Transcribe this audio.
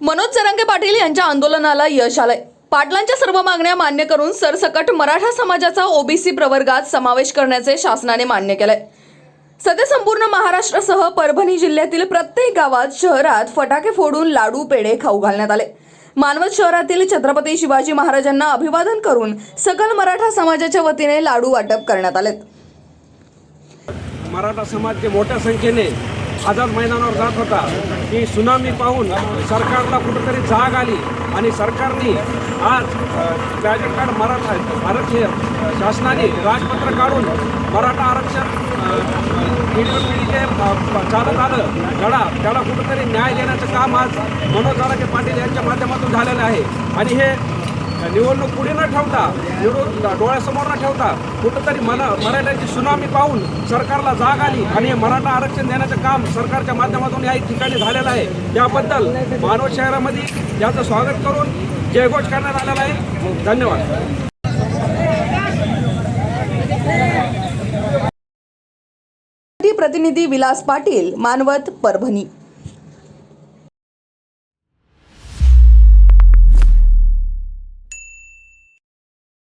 मनोज जरांगे पाटील यांच्या आंदोलनाला यश आलंय. पाटलांच्या सर्व मागण्या मान्य करून सरसकट मराठा समाजाचा ओबीसी प्रवर्गात समावेश करण्याचे शासनाने मान्य केलंय. सध्या संपूर्ण महाराष्ट्रासह परभणी जिल्ह्यातील प्रत्येक गावात शहरात फटाके फोडून लाडू पेढे खाऊ घालण्यात आले. मानवत शहरातील छत्रपती शिवाजी महाराजांना अभिवादन करून सकल मराठा समाजाच्या वतीने लाडू वाटप करण्यात आलेत. मराठा समाज जे मोठ्या संख्येने आझाद मैदानावर जात होता. ही सुनामी पाहून सरकारला कुठंतरी जाग आली आणि सरकारने आज ग्रॅज्युएट कार्ड मराठा आरक्षण शासनाने राजपत्र काढून मराठा आरक्षण पिढी जे चालत आलं. लढा त्याला कुठंतरी न्याय देण्याचं काम आज मनोज जाराके पाटील यांच्या माध्यमातून झालेलं आहे. आणि हे निवडणूक पुढे न ठेवता निवडून डोळ्यासमोर न ठेवता कुठंतरी मना मराठ्याची सुनामी पाहून सरकारला जाग आली आणि हे मराठा आरक्षण देण्याचं काम सरकारच्या माध्यमातून या ठिकाणी झालेलं आहे. याबद्दल मानवत शहरामध्ये याचं स्वागत करून जयघोष करण्यात आलेला आहे. धन्यवाद. प्रतिनिधी विलास पाटील मानवत परभणी.